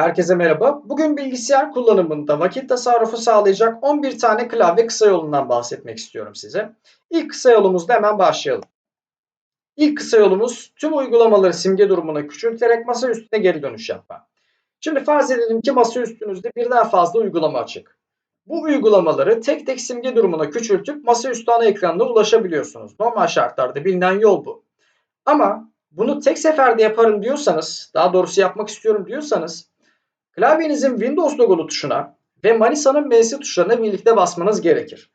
Herkese merhaba. Bugün bilgisayar kullanımında vakit tasarrufu sağlayacak 11 tane klavye kısa yolundan bahsetmek istiyorum size. İlk kısa yolumuzda hemen başlayalım. İlk kısa yolumuz tüm uygulamaları simge durumuna küçülterek masa üstüne geri dönüş yapma. Şimdi farz edelim ki masa üstünüzde birden fazla uygulama açık. Bu uygulamaları tek tek simge durumuna küçültüp masaüstü ana ekranına ulaşabiliyorsunuz. Normal şartlarda bilinen yol bu. Ama bunu tek seferde yaparım diyorsanız, daha doğrusu yapmak istiyorum diyorsanız Klavyenizin Windows logolu tuşuna ve Manisa'nın M'si tuşlarına birlikte basmanız gerekir.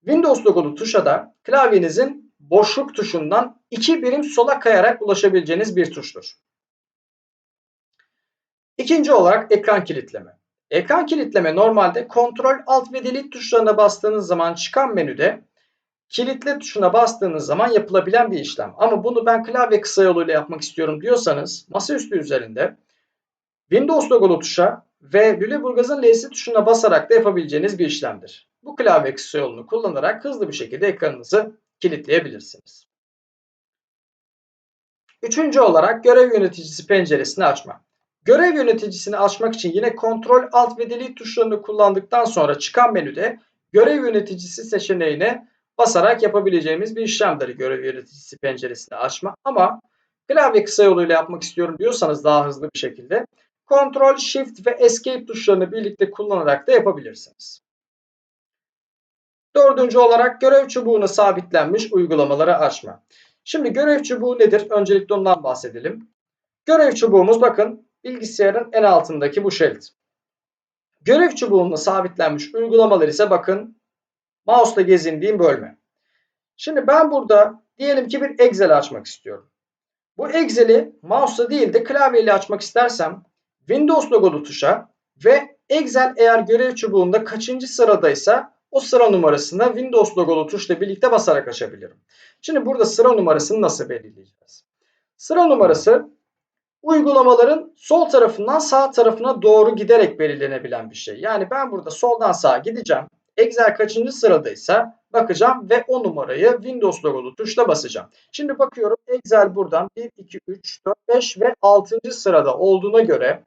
Windows logolu tuşa da klavyenizin boşluk tuşundan iki birim sola kayarak ulaşabileceğiniz bir tuştur. İkinci olarak ekran kilitleme. Ekran kilitleme normalde Ctrl Alt ve Delete tuşlarına bastığınız zaman çıkan menüde kilitle tuşuna bastığınız zaman yapılabilen bir işlem. Ama bunu ben klavye kısa yoluyla yapmak istiyorum diyorsanız masaüstü üzerinde Windows logolu tuşa ve Lüleburgaz'ın L'si tuşuna basarak da yapabileceğiniz bir işlemdir. Bu klavye kısa yolunu kullanarak hızlı bir şekilde ekranınızı kilitleyebilirsiniz. Üçüncü olarak görev yöneticisi penceresini açma. Görev yöneticisini açmak için yine Ctrl Alt ve Delete tuşlarını kullandıktan sonra çıkan menüde görev yöneticisi seçeneğine basarak yapabileceğimiz bir işlemdir görev yöneticisi penceresini açma. Ama klavye kısa yoluyla yapmak istiyorum diyorsanız daha hızlı bir şekilde Ctrl, Shift ve Escape tuşlarını birlikte kullanarak da yapabilirsiniz. Dördüncü olarak görev çubuğuna sabitlenmiş uygulamaları açma. Şimdi görev çubuğu nedir? Öncelikle ondan bahsedelim. Görev çubuğumuz bakın bilgisayarın en altındaki bu şerit. Görev çubuğuna sabitlenmiş uygulamalar ise bakın mouse'la gezindiğim bölme. Şimdi ben burada diyelim ki bir Excel açmak istiyorum. Bu Excel'i mouse'la değil de klavyeyle açmak istersem Windows logolu tuşa ve Excel eğer görev çubuğunda kaçıncı sıradaysa o sıra numarasını Windows logolu tuşla birlikte basarak açabilirim. Şimdi burada sıra numarasını nasıl belirleyeceğiz? Sıra numarası uygulamaların sol tarafından sağ tarafına doğru giderek belirlenebilen bir şey. Yani ben burada soldan sağa gideceğim. Excel kaçıncı sıradaysa bakacağım ve o numarayı Windows logolu tuşla basacağım. Şimdi bakıyorum Excel buradan 1, 2, 3, 4, 5 ve 6. sırada olduğuna göre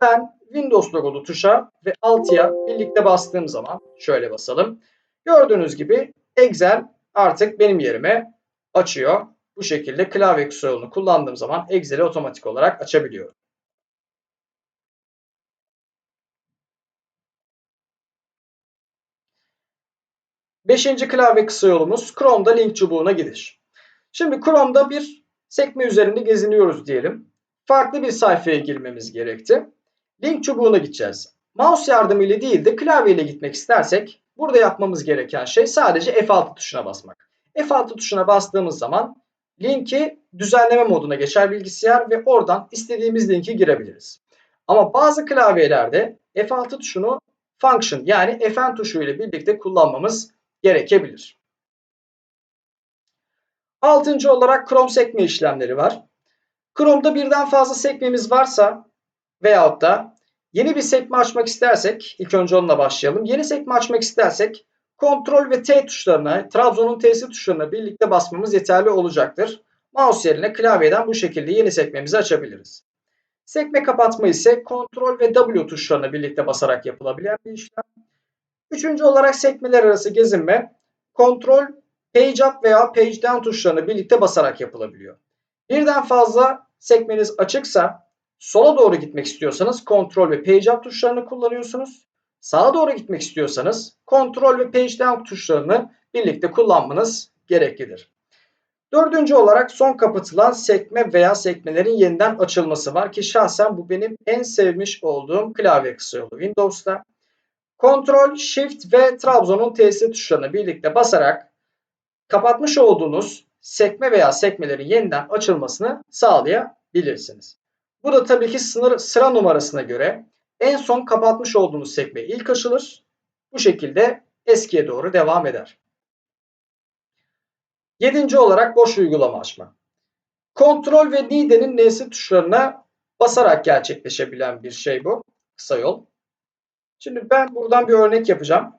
ben Windows logolu tuşa ve altıya birlikte bastığım zaman şöyle basalım. Gördüğünüz gibi Excel artık benim yerime açıyor. Bu şekilde klavye kısa kullandığım zaman Excel'i otomatik olarak açabiliyorum. Beşinci klavye kısa yolumuz Chrome'da link çubuğuna gidiş. Şimdi Chrome'da bir sekme üzerinde geziniyoruz diyelim. Farklı bir sayfaya girmemiz gerekti. Link çubuğuna gideceğiz. Mouse yardımıyla değil de klavyeyle gitmek istersek burada yapmamız gereken şey sadece F6 tuşuna basmak. F6 tuşuna bastığımız zaman linki düzenleme moduna geçer bilgisayar ve oradan istediğimiz linki girebiliriz. Ama bazı klavyelerde F6 tuşunu function yani Fn tuşu ile birlikte kullanmamız gerekebilir. Altıncı olarak Chrome sekme işlemleri var. Chrome'da birden fazla sekmemiz varsa veyahut da yeni bir sekme açmak istersek ilk önce onunla başlayalım. Yeni sekme açmak istersek Ctrl ve T tuşlarına, Trabzon'un T'si tuşlarına birlikte basmamız yeterli olacaktır. Mouse yerine klavyeden bu şekilde yeni sekmemizi açabiliriz. Sekme kapatma ise Ctrl ve W tuşlarına birlikte basarak yapılabilen bir işlem. Üçüncü olarak sekmeler arası gezinme Ctrl, Page Up veya Page Down tuşlarını birlikte basarak yapılabiliyor. Birden fazla sekmeniz açıksa Sola doğru gitmek istiyorsanız Ctrl ve Page Up tuşlarını kullanıyorsunuz. Sağa doğru gitmek istiyorsanız Ctrl ve Page Down tuşlarını birlikte kullanmanız gereklidir. Dördüncü olarak son kapatılan sekme veya sekmelerin yeniden açılması var ki şahsen bu benim en sevmiş olduğum klavye kısa yolu Windows'ta. Ctrl, Shift ve Trabzon'un T'si tuşlarını birlikte basarak kapatmış olduğunuz sekme veya sekmelerin yeniden açılmasını sağlayabilirsiniz. Bu da tabii ki sınır, sıra numarasına göre en son kapatmış olduğunuz sekme ilk açılır. Bu şekilde eskiye doğru devam eder. Yedinci olarak boş uygulama açma. Kontrol ve Nide'nin N'si tuşlarına basarak gerçekleşebilen bir şey bu. Kısa yol. Şimdi ben buradan bir örnek yapacağım.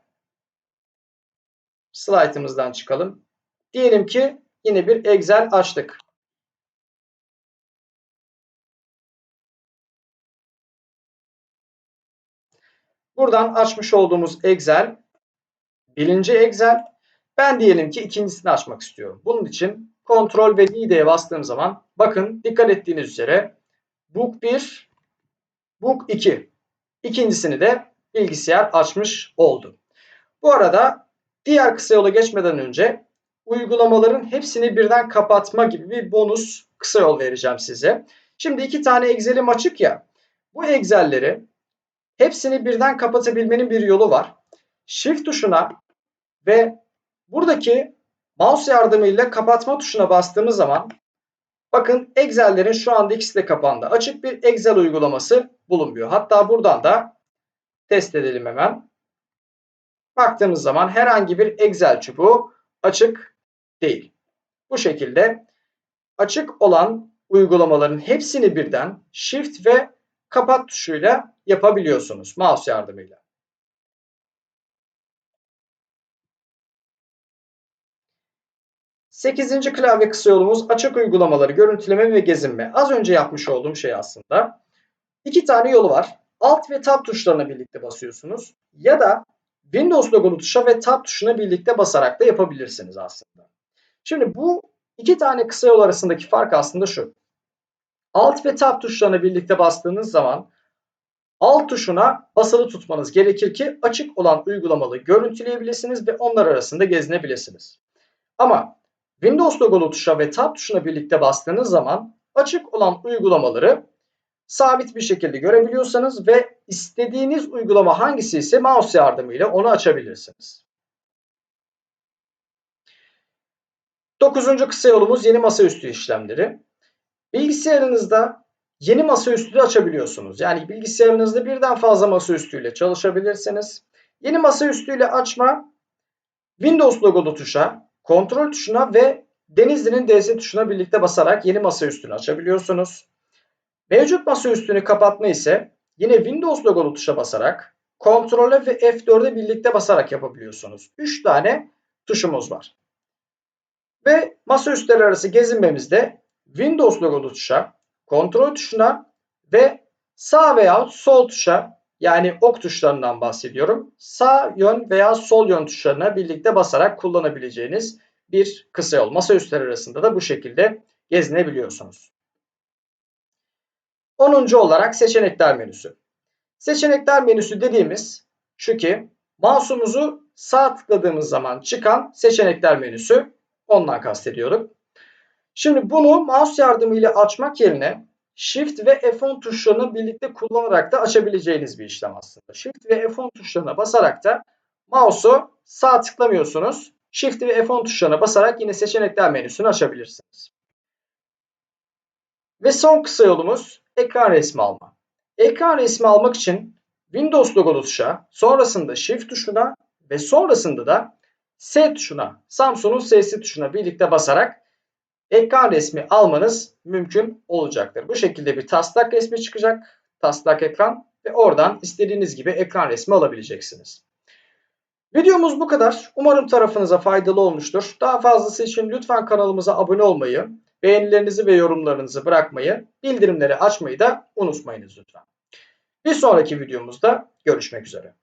Slaytımızdan çıkalım. Diyelim ki yine bir Excel açtık. Buradan açmış olduğumuz Excel birinci Excel. Ben diyelim ki ikincisini açmak istiyorum. Bunun için Ctrl ve N'ye bastığım zaman bakın dikkat ettiğiniz üzere Book 1, Book 2. İkincisini de bilgisayar açmış oldu. Bu arada diğer kısa yola geçmeden önce uygulamaların hepsini birden kapatma gibi bir bonus kısa yol vereceğim size. Şimdi iki tane Excel'im açık ya. Bu Excel'leri hepsini birden kapatabilmenin bir yolu var. Shift tuşuna ve buradaki mouse yardımıyla kapatma tuşuna bastığımız zaman bakın Excel'lerin şu anda ikisi de kapandı. Açık bir Excel uygulaması bulunmuyor. Hatta buradan da test edelim hemen. Baktığımız zaman herhangi bir Excel çubuğu açık değil. Bu şekilde açık olan uygulamaların hepsini birden Shift ve kapat tuşuyla yapabiliyorsunuz mouse yardımıyla. Sekizinci klavye kısa yolumuz açık uygulamaları görüntüleme ve gezinme. Az önce yapmış olduğum şey aslında. İki tane yolu var. Alt ve Tab tuşlarına birlikte basıyorsunuz. Ya da Windows logolu tuşa ve Tab tuşuna birlikte basarak da yapabilirsiniz aslında. Şimdi bu iki tane kısa yol arasındaki fark aslında şu. Alt ve Tab tuşlarına birlikte bastığınız zaman Alt tuşuna basılı tutmanız gerekir ki açık olan uygulamalı görüntüleyebilirsiniz ve onlar arasında gezinebilirsiniz. Ama Windows logolu tuşa ve Tab tuşuna birlikte bastığınız zaman açık olan uygulamaları sabit bir şekilde görebiliyorsanız ve istediğiniz uygulama hangisi ise mouse yardımıyla onu açabilirsiniz. Dokuzuncu kısa yolumuz yeni masaüstü işlemleri. Bilgisayarınızda yeni masaüstü de açabiliyorsunuz. Yani bilgisayarınızda birden fazla masaüstüyle çalışabilirsiniz. Yeni masaüstüyle açma Windows logolu tuşa, kontrol tuşuna ve Denizli'nin DS tuşuna birlikte basarak yeni masaüstünü açabiliyorsunuz. Mevcut masaüstünü kapatma ise yine Windows logolu tuşa basarak Ctrl ve F4'e birlikte basarak yapabiliyorsunuz. 3 tane tuşumuz var. Ve masaüstleri arası gezinmemizde Windows logolu tuşa, kontrol tuşuna ve sağ veya sol tuşa yani ok tuşlarından bahsediyorum. Sağ yön veya sol yön tuşlarına birlikte basarak kullanabileceğiniz bir kısa yol. Masaüstleri arasında da bu şekilde gezinebiliyorsunuz. 10. olarak seçenekler menüsü. Seçenekler menüsü dediğimiz şu ki mouse'umuzu sağ tıkladığımız zaman çıkan seçenekler menüsü ondan kastediyorum. Şimdi bunu mouse yardımıyla açmak yerine Shift ve F10 tuşlarını birlikte kullanarak da açabileceğiniz bir işlem aslında. Shift ve F10 tuşlarına basarak da mouse'u sağ tıklamıyorsunuz. Shift ve F10 tuşlarına basarak yine seçenekler menüsünü açabilirsiniz. Ve son kısa yolumuz ekran resmi alma. Ekran resmi almak için Windows logolu tuşa, sonrasında Shift tuşuna ve sonrasında da S tuşuna, Samsung'un S'si tuşuna birlikte basarak ekran resmi almanız mümkün olacaktır. Bu şekilde bir taslak resmi çıkacak. Taslak ekran ve oradan istediğiniz gibi ekran resmi alabileceksiniz. Videomuz bu kadar. Umarım tarafınıza faydalı olmuştur. Daha fazlası için lütfen kanalımıza abone olmayı, beğenilerinizi ve yorumlarınızı bırakmayı, bildirimleri açmayı da unutmayınız lütfen. Bir sonraki videomuzda görüşmek üzere.